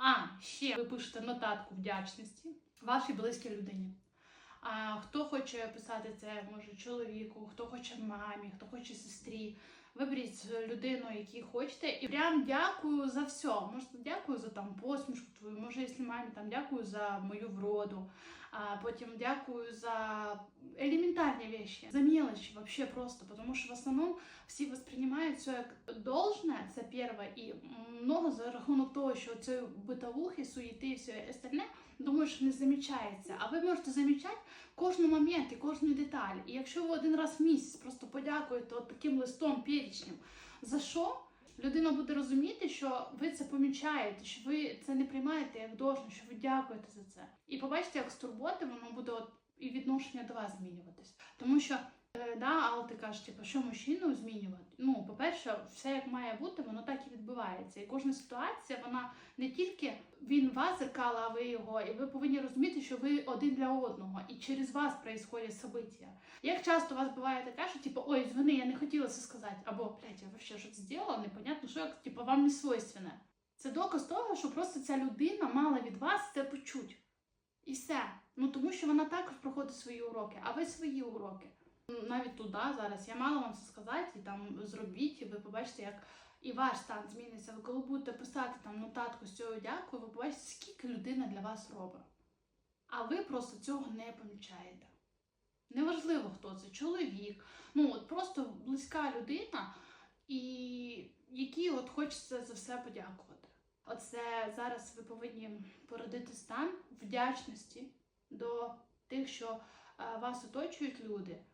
А, ще ви пишете нотатку вдячності вашій близькій людині. А хто хоче писати це, може чоловіку, хто хоче мамі, хто хоче сестрі. Виберіть людину, якій хочете, і прям дякую за все. Може, дякую за там посмішку твою, може, якщо мамі там дякую за мою вроду, а потім дякую за элементарные вещи, за мелочи вообще просто, потому что в основном всі воспринимають все як должне, це перше, і много за рахунок того, що цієї битовухи, суєти і все остальне, думаю, що не замічається. А ви можете замічати кожен момент і кожну деталь. І якщо ви один раз в місяць просто подякуєте от таким листом перечнем, за що? Людина буде розуміти, що ви це помічаєте, що ви це не приймаєте як должне, що ви дякуєте за це. І побачите, як з турботи воно буде от і відношення до вас змінюватись. Тому що е, да, але ти кажеш, типу, що мужчину змінювати? Ну, по-перше, все як має бути, воно так і відбувається. І кожна ситуація, вона не тільки він вас зеркала, а ви його, і ви повинні розуміти, що ви один для одного, і через вас происходять события. Як часто у вас буває таке, що типу, ой, я це сказати, або блядь, я вообще щось зробила, непонятно, що як типу, вам не свойственне. Це доказ того, що просто ця людина мала від вас це почуть. І все. Ну тому що вона також проходить свої уроки, а ви свої уроки. Ну, Навіть туди зараз я мала вам це сказати, і там зробіть, і ви побачите, як і ваш стан зміниться. Ви коли будете писати там нотатку з цього дякую, ви побачите, скільки людина для вас робить. А ви просто цього не помічаєте. Неважливо, хто це, чоловік, ну близька людина, і якій от хочеться за все подякувати. Оце зараз ви повинні породити стан вдячності до тих, що е, вас оточують люди,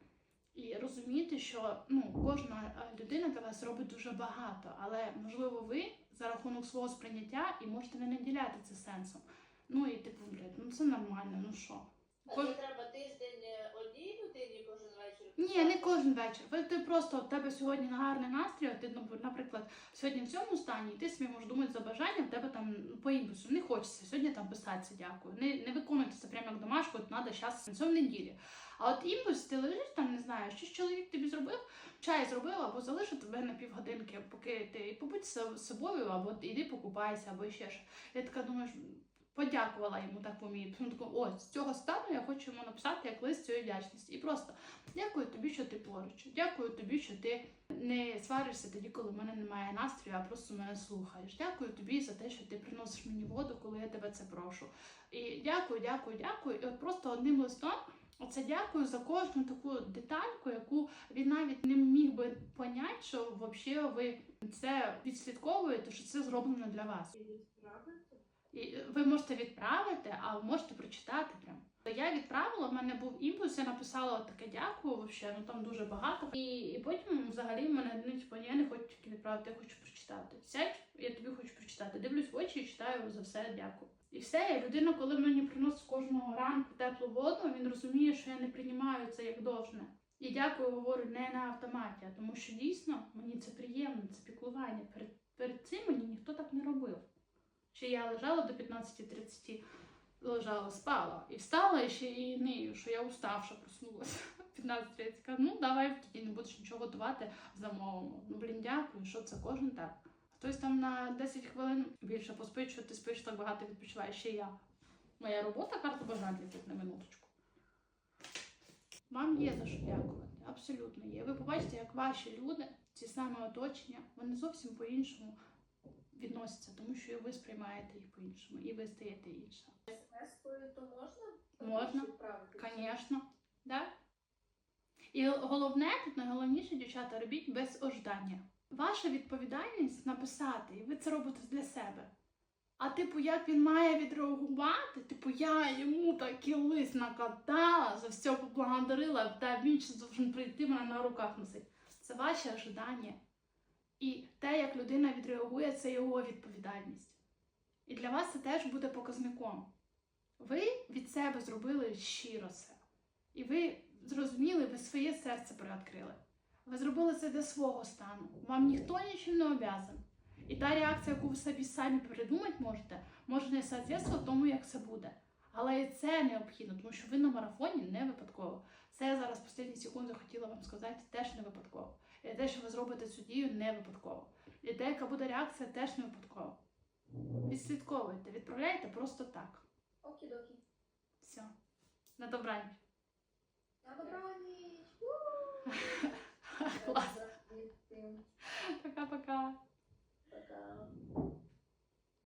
і розуміти, що ну, кожна е, людина для вас робить дуже багато, але можливо ви за рахунок свого сприйняття і можете не наділяти це сенсом. Ну і типу, блядь, ну це нормально, ну що. А це треба тиждень е, одній людині кожен вечір? Ні, не кожен вечір. Ви ти просто у тебе сьогодні гарний настрій. Ти ну, наприклад, сьогодні в цьому стані, і ти собі можеш думати за бажання, в тебе там ну, по імпульсу не хочеться сьогодні там писатися, дякую. Не, не виконуйте це прямо як домашку, от треба зараз на цьому неділі. А от імпульс, ти лежиш там, не знаю, щось чоловік тобі зробив, чай зробив, або залишив тебе на півгодинки, поки ти побудь з собою, або іди покупайся, або ще ж. Я така думаю, подякувала йому так таку, о, з цього стану я хочу йому написати як лист цієї вдячності. І просто дякую тобі, що ти поруч. Дякую тобі, що ти не сваришся тоді, коли в мене немає настрою, а просто мене слухаєш. Дякую тобі за те, що ти приносиш мені воду, коли я тебе це прошу. І дякую, дякую, дякую. І от просто одним листом. Оце дякую за кожну таку детальку, яку він навіть не міг би поняти, що взагалі ви це відслідковуєте, що це зроблено для вас. І ви можете відправити, а можете прочитати прям. Я відправила, в мене був імпульс, я написала таке дякую, вообще, ну там дуже багато. І, і потім взагалі в мене ну, типу, я не хочу тільки відправити, я хочу прочитати. Сядь, я тобі хочу прочитати. Дивлюсь в очі і читаю за все дякую. І все, і людина, коли мені приносить кожного ранку теплу воду, він розуміє, що я не приймаю це як должне. І дякую, говорю не на автоматі, тому що дійсно мені це приємно, це піклування. Перед, перед цим мені ніхто так не робив. Ще я лежала до 15.30, лежала, спала. І встала і ще і нею, що я уставша проснулася. 15.30. Кажу, ну давай тоді не будеш нічого готувати замовимо. Ну блін, дякую, що це кожен так. Хтось там на 10 хвилин більше поспить, що ти спиш так багато відпочиваєш, ще я. Моя робота карта бажання тут на минуточку. Вам є за що дякувати, абсолютно є. Ви побачите, як ваші люди, ці саме оточення, вони зовсім по-іншому відносяться, тому що ви сприймаєте їх по-іншому, і ви стаєте інша. СМС-кою то можна? Можна. Звісно, да? І головне, тут найголовніше, дівчата, робіть без ожидання. Ваша відповідальність написати, і ви це робите для себе. А типу, як він має відреагувати? Типу, я йому такий лист накатала, за все поблагодарила, та він ще должен прийти мене на руках носить. Це ваше ожидання. І те, як людина відреагує, це його відповідальність. І для вас це теж буде показником. Ви від себе зробили щиро це. І ви зрозуміли, ви своє серце приоткрили. Ви зробили це для свого стану. Вам ніхто нічим не обязан. І та реакція, яку ви собі самі придумати можете, може не соответствувати тому, як це буде. Але і це необхідно, тому що ви на марафоні не випадково. Це я зараз останні секунди хотіла вам сказати теж не випадково. І те, що ви зробите цю дію, не випадково. І те, яка буде реакція, теж не випадково. Відслідковуйте, відправляйте просто так. Окі-докі. Все. На добрані. На добраніч. Клас. Пока-пока. Пока.